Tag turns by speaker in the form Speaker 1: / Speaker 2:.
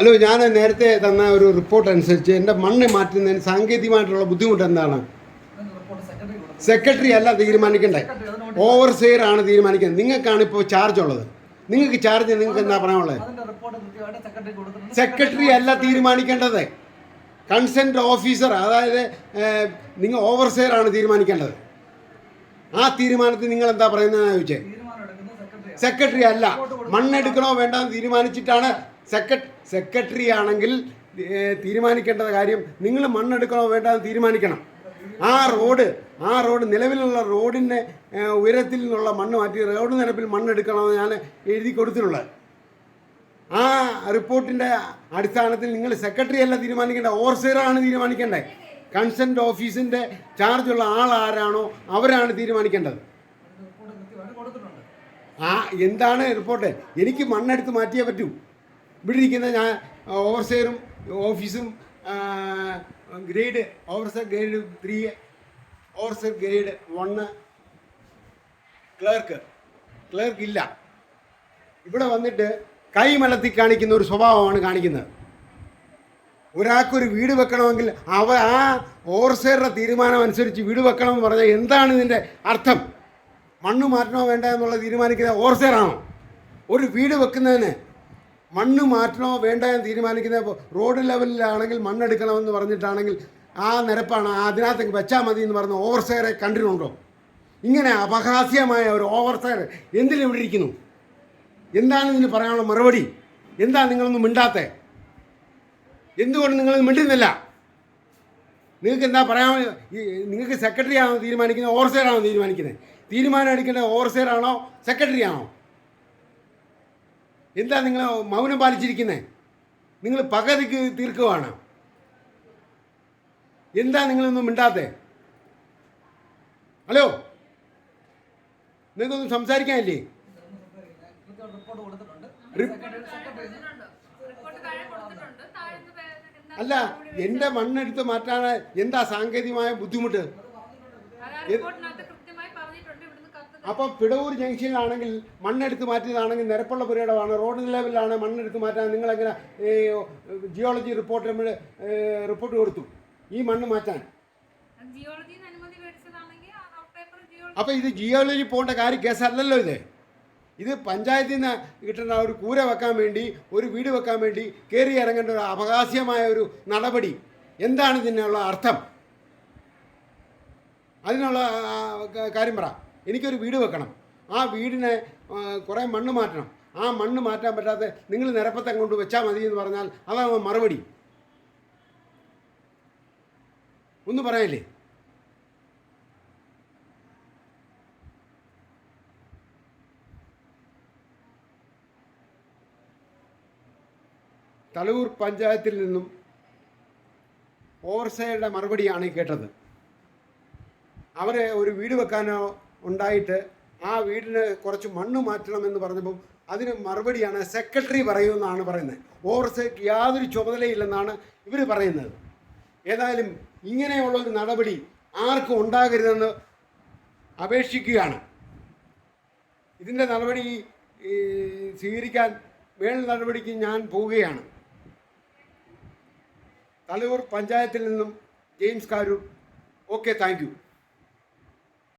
Speaker 1: Hello ഞാൻ നേരത്തെ തന്ന ഒരു റിപ്പോർട്ട് അനുസരിച്ച് എന്റെ മണ്ണ് മാറ്റുന്നതിന് സാങ്കേതികമായിട്ടുള്ള ബുദ്ധിമുട്ട് എന്താണ്?
Speaker 2: സെക്രട്ടറി
Speaker 1: അല്ല തീരുമാനിക്കണ്ടേ? ഓവർ സെയർ ആണ് തീരുമാനിക്കുന്നത്. നിങ്ങൾക്കാണ് ഇപ്പോൾ ചാർജ് ഉള്ളത്. നിങ്ങൾക്ക് ചാർജ് നിങ്ങൾക്ക് എന്താ പറയാനുള്ളത്?
Speaker 2: സെക്രട്ടറി
Speaker 1: അല്ല തീരുമാനിക്കേണ്ടത്. കൺസെന്റ് ഓഫീസർ അതായത് നിങ്ങൾ ഓവർ സെയർ ആണ് തീരുമാനിക്കേണ്ടത്. ആ തീരുമാനത്തിൽ നിങ്ങൾ എന്താ പറയുന്നതെന്ന് ചോദിച്ചേ?
Speaker 2: സെക്രട്ടറി
Speaker 1: അല്ല. മണ്ണെടുക്കണോ വേണ്ടെന്ന് തീരുമാനിച്ചിട്ടാണ് സെക്രട്ടറി ആണെങ്കിൽ തീരുമാനിക്കേണ്ട കാര്യം നിങ്ങൾ മണ്ണെടുക്കണോ വേണ്ടെന്ന് തീരുമാനിക്കണം. ആ റോഡ് ആ റോഡ് നിലവിലുള്ള റോഡിന്റെ ഉയരത്തിൽ നിന്നുള്ള മണ്ണ് മാറ്റി റോഡ് നിരപ്പിൽ മണ്ണെടുക്കണമെന്ന് ഞാൻ എഴുതി കൊടുത്തിട്ടുള്ളത്. ആ റിപ്പോർട്ടിന്റെ അടിസ്ഥാനത്തിൽ നിങ്ങൾ സെക്രട്ടറി അല്ല തീരുമാനിക്കേണ്ട ഓവർസീറാണ് തീരുമാനിക്കേണ്ടത് കൺസെന്റ് ഓഫീസിന്റെ ചാർജുള്ള ആൾ ആരാണോ അവരാണ് തീരുമാനിക്കേണ്ടത്. ആ എന്താണ് റിപ്പോർട്ട്? എനിക്ക് മണ്ണെടുത്ത് മാറ്റിയേ പറ്റൂ. ഇവിടെ ഇരിക്കുന്ന ഞാൻ ഓവർസെയറും ഓഫീസും grade overseer grade three overseer grade one clerk. Clerk ഇല്ല. ഇവിടെ വന്നിട്ട് കൈമലത്തി കാണിക്കുന്ന ഒരു സ്വഭാവമാണ് കാണിക്കുന്നത്. ഒരാൾക്കൊരു വീട് വെക്കണമെങ്കിൽ അവ ആ ഓവർസെയറുടെ തീരുമാനം അനുസരിച്ച് വീട് വെക്കണമെന്ന് പറഞ്ഞാൽ എന്താണ് ഇതിന്റെ അർത്ഥം? മണ്ണ് മാറ്റണോ വേണ്ട എന്നുള്ള തീരുമാനിക്കുന്ന ഓവർസെയറാണോ? ഒരു വീട് വെക്കുന്നതിന് മണ്ണ് മാറ്റണോ വേണ്ട എന്ന് തീരുമാനിക്കുന്ന റോഡ് ലെവലിലാണെങ്കിൽ മണ്ണെടുക്കണമെന്ന് പറഞ്ഞിട്ടാണെങ്കിൽ ആ നിരപ്പാണ് അതിനകത്തേക്ക് വെച്ചാൽ മതി എന്ന് പറഞ്ഞ ഓവർസെയറെ കണ്ടിട്ടുണ്ടോ ഇങ്ങനെ അപഹാസ്യമായ ഒരു ഓവർസെയർ എന്തിനിവിടെ ഇരിക്കുന്നു? എന്താണ് ഇതിന് പറയാനുള്ള മറുപടി? എന്താ നിങ്ങളൊന്നും മിണ്ടാത്തേ? എന്തുകൊണ്ട് നിങ്ങൾ മിണ്ടുന്നില്ല? നിങ്ങൾക്ക് എന്താ പറയാൻ നിങ്ങൾക്ക് സെക്രട്ടറി ആണോ തീരുമാനിക്കുന്നത്? ഓവർസെയർ ആണോ തീരുമാനിക്കുന്നത്? തീരുമാനം എടുക്കേണ്ടത് ഓവർസെയർ ആണോ? സെക്രട്ടറി ആണോ? എന്താ നിങ്ങൾ മൗനം പാലിച്ചിരിക്കുന്നത് നിങ്ങൾ പകതിക്ക് തീർക്കുവാണ്. എന്താ നിങ്ങളൊന്നും മിണ്ടാത്തേ? ഹലോ? നിങ്ങൾക്കൊന്നും സംസാരിക്കാനില്ലേ? അല്ല എന്റെ മണ്ണെടുത്ത് മാറ്റാൻ എന്താ സാങ്കേതികമായ ബുദ്ധിമുട്ട്? അപ്പോൾ പിടവൂർ ജംഗ്ഷനിലാണെങ്കിൽ മണ്ണെടുത്ത് മാറ്റിയതാണെങ്കിൽ നിരപ്പുള്ള പുരയിടമാണ് റോഡ് ലെവലിലാണ് മണ്ണെടുത്ത് മാറ്റാൻ നിങ്ങളെങ്ങനെ ജിയോളജി റിപ്പോർട്ട് നമ്മൾ റിപ്പോർട്ട് കൊടുത്തു. ഈ മണ്ണ് മാറ്റാൻ. അപ്പം ഇത് ജിയോളജി പോകേണ്ട കാര്യം കേസല്ലല്ലോ ഇത്. ഇത് പഞ്ചായത്തിൽ നിന്ന് കിട്ടുന്ന ഒരു കൂര വെക്കാൻ വേണ്ടി ഒരു വീട് വെക്കാൻ വേണ്ടി കയറി ഇറങ്ങേണ്ട ഒരു അപഹാസ്യമായ ഒരു നടപടി. എന്താണ് ഇതിനുള്ള അർത്ഥം? അതിനുള്ള കാര്യം പറ. എനിക്കൊരു വീട് വെക്കണം. ആ വീടിനെ കുറേ മണ്ണ് മാറ്റണം. ആ മണ്ണ് മാറ്റാൻ പറ്റാതെ നിങ്ങൾ നിരപ്പത്തെ കൊണ്ട് വെച്ചാൽ മതി എന്ന് പറഞ്ഞാൽ അതാണ് മറുപടി. ഒന്ന് പറയാനില്ലേ? തലൂർ പഞ്ചായത്തിൽ നിന്നും ഓവർസൈയുടെ മറുപടിയാണ് കേട്ടത്. അവരെ ഒരു വീട് വെക്കാനോ ഉണ്ടായിട്ട് ആ വീടിന് കുറച്ച് മണ്ണ് മാറ്റണം എന്ന് പറഞ്ഞപ്പം അതിന് മറുപടിയാണ് സെക്രട്ടറി പറയുമെന്നാണ് പറയുന്നത്. ഓവർസൈറ്റ് യാതൊരു ചുമതലയില്ലെന്നാണ് ഇവർ പറയുന്നത്. ഏതായാലും ഇങ്ങനെയുള്ള ഒരു നടപടി ആർക്കും ഉണ്ടാകരുതെന്ന് അപേക്ഷിക്കുകയാണ്. ഇതിന്റെ നടപടി സ്വീകരിക്കാൻ മേൽ നടപടിക്ക് ഞാൻ പോവുകയാണ്. തലൂർ പഞ്ചായത്തിൽ നിന്നും ജെയിംസ് കാരൂർ. Okay thank